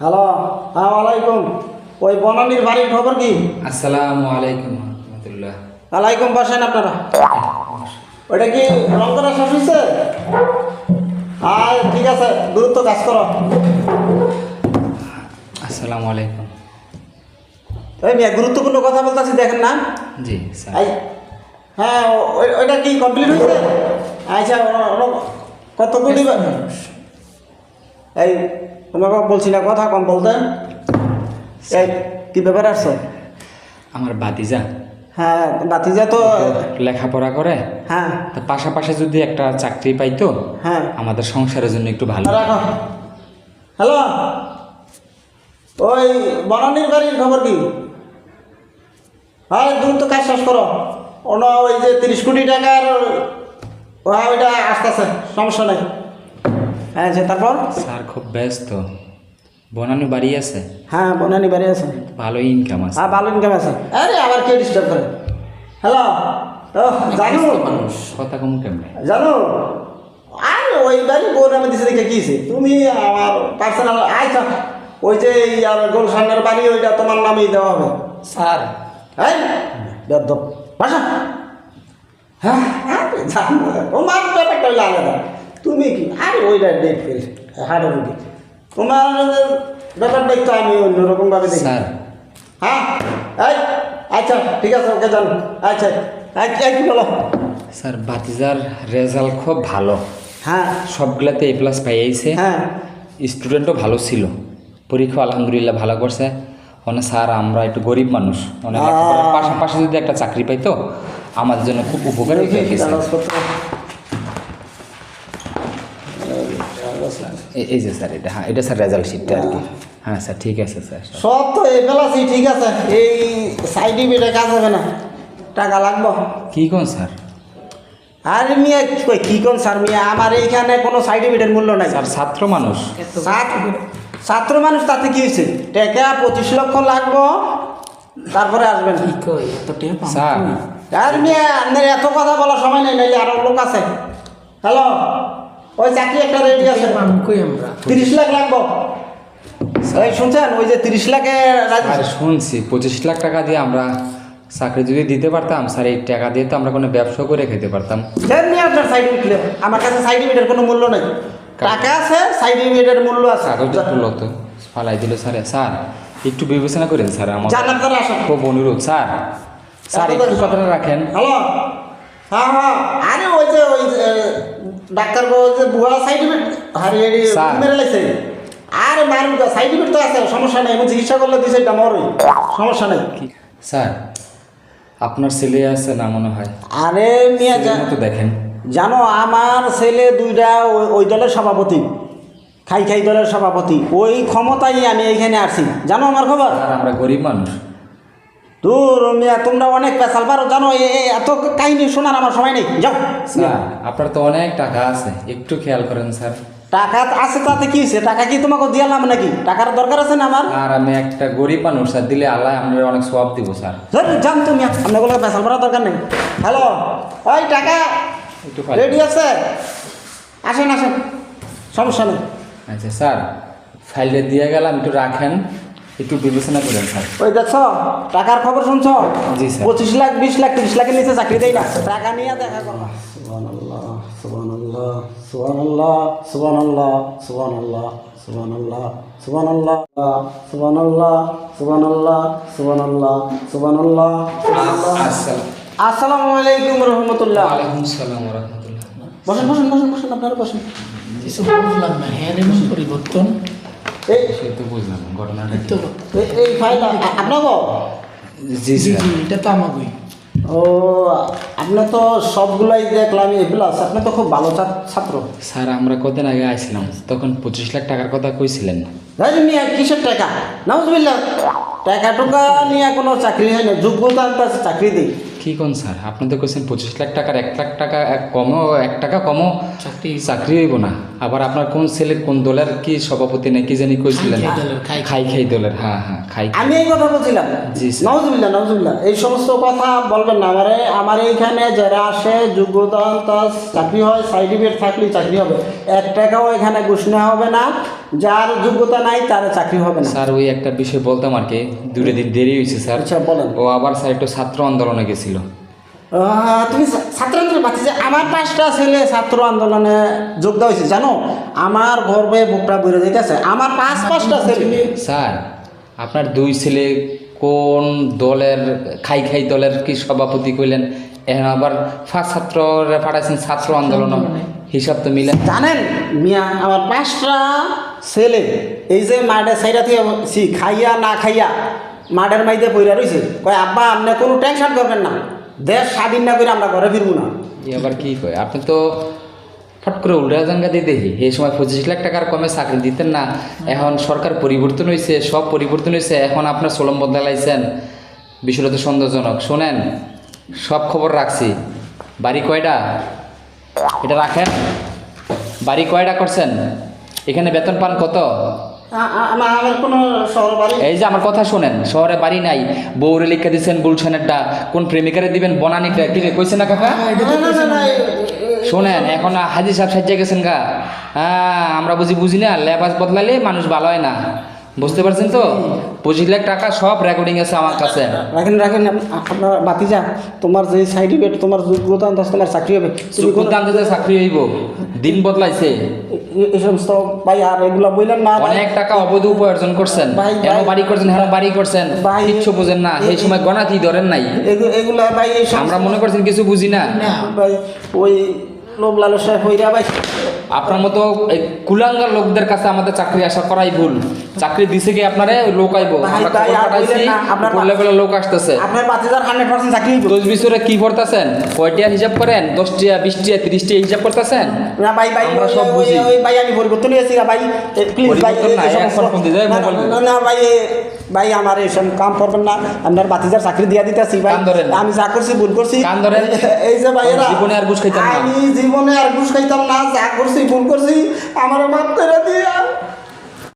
Hello হ্যাঁ ওয়ালাইকুম ওই বনানির বাড়ির খবর কি? আসসালামু আলাইকুম রহমতুল্লাহ। ওয়ালাইকুম বসেন আপনারা। ওইটা কি রং করা শেষ হয়েছে হ্যাঁ ঠিক আছে দ্রুত কাজ করো। আসসালামু আলাইকুম। ওই মিয়া গুরুত্বপূর্ণ কথা বলতেছি দেখেন না। জি স্যার। হ্যাঁ ওই- ওইটা কি কমপ্লিট হয়েছে আচ্ছা কত কোটি এই তোমাকে বলছি না কথা কম বলতে? এই কি ব্যাপার আসছো? আমার বাতিজা হ্যাঁ বাতিজা তো লেখাপড়া করে। হ্যাঁ। তা পাশাপাশি যদি একটা চাকরি পাইতো হ্যাঁ। আমাদের সংসারের জন্য একটু ভালো। রাখো। হ্যালো? ওই বনানির বাড়ির খবর কি? হ্যাঁ দ্রুত কাজ শেষ করো। অন্য ওই যে তিরিশ কোটি টাকার ওইটা আসতেছে সমস্যা নেই। হ্যাঁ আচ্ছা তারপর? স্যার খুব ব্যস্ত। বনানি বাড়ি আছে? হ্যাঁ বনানি বাড়ি আছে। ভালো ইনকাম আছে। হ্যাঁ ভালো ইনকাম আছে। আরে আবার কে ডিস্টার্ব করে? হ্যালো ও জানো? কথা কম কেমনে? জানো? আর ওই বাড়ি বোন আমি দিছে দেখে কিছে তুমি আমার পার্সোনাল আচ্ছা ওই যে আর গোলশানের বাড়ি ওইটা তোমার নামেই দেওয়া হবে। স্যার। হ্যাঁ বেদ্য বাসা। হ্যাঁ হ্যাঁ জানো তোমার ব্যাপারটা হইল আলাদা। তুমি কি? আরে ওইটা ডেট ফেল হাড়ে রুগী তোমার ব্যাপারটা একটু আমি অন্যরকমভাবে দেখি। স্যার। হ্যাঁ? এই আচ্ছা ঠিক আছে ওকে জানো আচ্ছা কি বলো? স্যার বাতিজার রেজাল্ট খুব ভালো। হ্যাঁ। সবগুলাতে এ প্লাস পাইয়াইছে হ্যাঁ। স্টুডেন্টও ভালো ছিল। পরীক্ষা আলহামদুলিল্লাহ ভালো করছে। মানে স্যার আমরা একটু গরিব মানুষ। মানে পাশাপাশি যদি একটা চাকরি পাইতো আমাদের জন্য খুব উপকার হতো আর কি, স্যার। কাগজপত্র এ- এই যে স্যার এটা হ্যাঁ এটা স্যার রেজাল্ট শিটটা আর কি। হ্যাঁ স্যার ঠিক আছে স্যার। সব তো এই বেলাছি ঠিক আছে। এই সাইডে বেটে কাজ হবে না। টাকা লাগবো। কি কোন স্যার? আর মিয়া কই কি কোন স্যার মিয়া? আমার এইখানে কোনো সার্টিফিকেটের মূল্য নাই। স্যার ছাত্র মানুষ। ছাত্র- ছাত্র মানুষ তাতে কি হয়েছে? টাকা পঁচিশ লক্ষ লাগবো তারপরে আসবেন। কই স্যার। আর মিয়া আপনার এত কথা বলার সময় নেই নাইলে আরও লোক আছে। হ্যালো? ওই চাকরি একটা রেডি আছে। তিরিশ লাখ লাগবো। ওই শুনছেন ওই যে তিরিশ লাখে আর শুনছি পঁচিশ লাখ টাকা দিয়ে আমরা চাকরি যদি দিতে পারতাম স্যার এই টাকা দিয়ে তো আমরা কোনো ব্যবসা করে খেতে পারতাম। দেন নিয়ে আপনার সার্টিফিকেট আমার কাছে সার্টিফিকেটের কোনো মূল্য নেই। টাকা আছে সার্টিফিকেটের মূল্য আছে। কাগজটা তুলো তো। ফালাই দিল স্যার স্যার একটু বিবেচনা করেন স্যার আমার জান আপনারা আসেন খুব অনুরোধ স্যার। স্যার একটু কথাটা রাখেন। হ্যালো। হ্যাঁ হ্যাঁ। আরে ওই যে ওই যে, ডাক্তার বাবু যে বুয়া সার্টিফিকেট হারি হারি স্যার। মেরে লাইছে আরে মারুন সার্টিফিকেট তো আছে সমস্যা নেই আমি চিকিৎসা করলে দিছে এটা মরই সমস্যা নেই। স্যার আপনার ছেলে আছে না মনে হয়? আরে মিয়া মতো দেখেন। জানো আমার ছেলে দুইটা ওই- দলের সভাপতি খাই খাই দলের সভাপতি ওই ক্ষমতাই আমি এইখানে আসছি জানো আমার খবর? আমরা গরিব মানুষ। দূর মিয়া তোমরা অনেক পেশাল পারো জানো এত কাহিনী শোনার আমার সময় নেই। যাও আপনার তো অনেক টাকা আছে একটু খেয়াল করেন স্যার। টাকা আছে তাতে কি হয়েছে? টাকা কি তোমাকে দিয়ালাম নাকি? টাকার দরকার আছে না আমার? আর আমি একটা গরিব মানুষ স্যার দিলে আল্লাহ আপনার অনেক সব দিব স্যার। ধর, যান তুমি আপনাগুলো পেশাল পারার দরকার নেই। হ্যালো ওই টাকা একটু রেডি আছে? আসেন আসেন সমস্যা নেই। আচ্ছা স্যার ফাইলটা দিয়ে গেলাম একটু রাখেন। একটু বিবেচনা করেন স্যার ওই দেখছ টাকার খবর শুনছ জি, স্যার। পঁচিশ লাখ বিশ লাখ তিরিশ লাখের নিচে চাকরি দেয় না টাকা নিয়ে দেখা করবা সুবহানাল্লাহ সুবহানাল্লাহ সুবহানাল্লাহ সুবহানাল্লাহ সুবহানাল্লাহ সুবহানাল্লাহ সুবহানাল্লাহ সুবহানাল্লাহ সুবহানাল্লাহ সুবহানাল্লাহ আসসালামু আলাইকুম রহমতুল্লাহ ওয়ালাইকুম সালাম রহমতুল্লাহ বসেন বসেন বসেন বসেন আপনারা বসেন কিছু বুঝলাম না হ্যাঁ পরিবর্তন সে তো বুঝলাম ঘটনাটা এই- এই ফাইল জি জি। এটা তো আমাকেই ও আপনি তো সবগুলাই দেখলাম এ প্লাস আপনি তো খুব ভালো ছাত্র। স্যার আমরা কদিন আগে আসছিলাম তখন পঁচিশ লাখ টাকার কথা কইছিলেন। নিয়ে কিসের টাকা? টাকা টুকা নিয়ে কোনো চাকরি হয় না। যোগ্যতা চাকরি দিই। কি কোন স্যার? আপনি তো কইছেন পঁচিশ লাখ টাকার এক লাখ টাকা এক কমও এক টাকা কমও চাকরি চাকরি হইব না। আবার আপনার কোন ছেলে কোন দলের কি সভাপতি নাকি জানি কইছিলেন? খাই খাই দলের, হ্যাঁ হ্যাঁ খাই আমি এই কথা বলছিলাম। জি, স্যার। নাউজবিল্লা নাউজবিল্লা এই সমস্ত কথা বলবেন না। আমারে আমার এইখানে যারা আসে যোগ্যতা তার চাকরি হয় সার্টিফিকেট থাকলেই চাকরি হবে। এক টাকাও এখানে ঘোষণা হবে না। যার যোগ্যতা নাই তার চাকরি হবে না। স্যার ওই একটা বিষয় বলতাম আর কি। দুটো দিন দেরি হয়েছে স্যার। আচ্ছা বলেন। ও আবার স্যার একটু ছাত্র আন্দোলনে গেছিল। তুমি ছাত্র আন্দোলন পাচ্ছি যে আমার পাঁচটা ছেলে ছাত্র আন্দোলনে যোগ দেওয়া হয়েছে জানো? আমার গর্বে বুকটা বেড়ে যাইতেছে। আমার পাঁচ পাঁচটা ছেলে। স্যার আপনার দুই ছেলে কোন দলের খাই খাই দলের কি সভাপতি কইলেন? এখন আবার ফার্স্ট ছাত্র পাঠাইছেন ছাত্র আন্দোলন। হিসাব তো মিলে জানেন মিয়া আমার পাঁচটা ছেলে, এই যে মাঠে সাইডা থেকে সি খাইয়া না খাইয়া মাঠের মাইতে পইরা রয়েছে কয়, আব্বা, আপনি কোনো টেনশন করবেন না, দেশ স্বাধীন না করে আমরা ঘরে ফিরবো না। এবার কি কয়, আপনি তো ফট করে উল্টা জাঙ্গা দিয়ে দেখি, এই সময় পঁচিশ লাখ টাকার কমে চাকরি দিতেন না, এখন সরকার পরিবর্তন হয়েছে সব পরিবর্তন হয়েছে এখন আপনার সোলম বদলাইছেন বিষয়টা তো সন্দেহজনক শোনেন, সব খবর রাখছি, বাড়ি কয়টা? এটা রাখেন, বাড়ি কয়টা করছেন? এখানে বেতন পান কত? আ- আ- আমার আমার কোনো শহর বাড়ি এই যে আমার কথা শোনেন শহরে বাড়ি নাই বউরে লিখে দিচ্ছেন গুলশানেরটা কোন প্রেমিকারে দিবেন বনানিটা কি কইছে না কাকা না, না, না, না, এ- এ- শোনেন এখন হাজির সাহেব সাজিয়ে গেছেন গা। হ্যাঁ আমরা বুঝি বুঝি না লেবাস বদলালে মানুষ ভালো হয় না। বুঝতে পারছেন তো? পঁচিশ লাখ টাকা সব রেকর্ডিং আছে আমার কাছে। রাখেন রাখেন আপ- আপনার বাতিজা তোমার যে সার্টিফিকেট তোমার যোগ্যতা আন্দাজ তোমার চাকরি হবে। তুমি কোনো- চাকরি হইব দিন বদলাইছে। এই সমস্ত ভাই আর এগুলো বললেন না। অনেক টাকা অবৈধ উপার্জন করছেন। হেন বাড়ি করছেন হেন বাড়ি করছেন। কিচ্ছু বুঝেন না। সেই সময় গণাতি ধরেন নাই? এগু- এগুলা ভাই আমরা মনে করছেন কিছু বুঝি না। না ভাই ওই লোভ লালসা হইরা ভাই। আপনার মতো এই কুলাঙ্গার লোকদের কাছে আমাদের চাকরি আশা করাই ভুল। চাকরি দিছে কি আপনারে? লোক আইব। আমরা খবর পাঠাইছি লোক আসতেছে। আপনার চাকরি দশ বিশরে কি করতেছেন? কয়টিয়া হিসাব করেন? দশটিয়া বিশটিয়া তিরিশটিয়া হিসাব করতেছেন? না ভাই ভাই আমরা সব বুঝি। ওই ভাই আমি পরিবর্তন হয়েছি ভাই। প্লিজ ভাই না, এখন ফোন দিয়ে যায়, মোবাইল না, না ভাই ভাই আমার এইসব কাম করবেন না। আপনার বাতিজার চাকরি দিয়া দিতেছি ভাই। আমি যা করছি ভুল করছি। এই যে ভাই জীবনে আর ঘুষ খাইতাম না। আমি জীবনে আর ঘুষ খাইতাম না যা করছি ভুল করছি আমার মাত্রা দিয়া।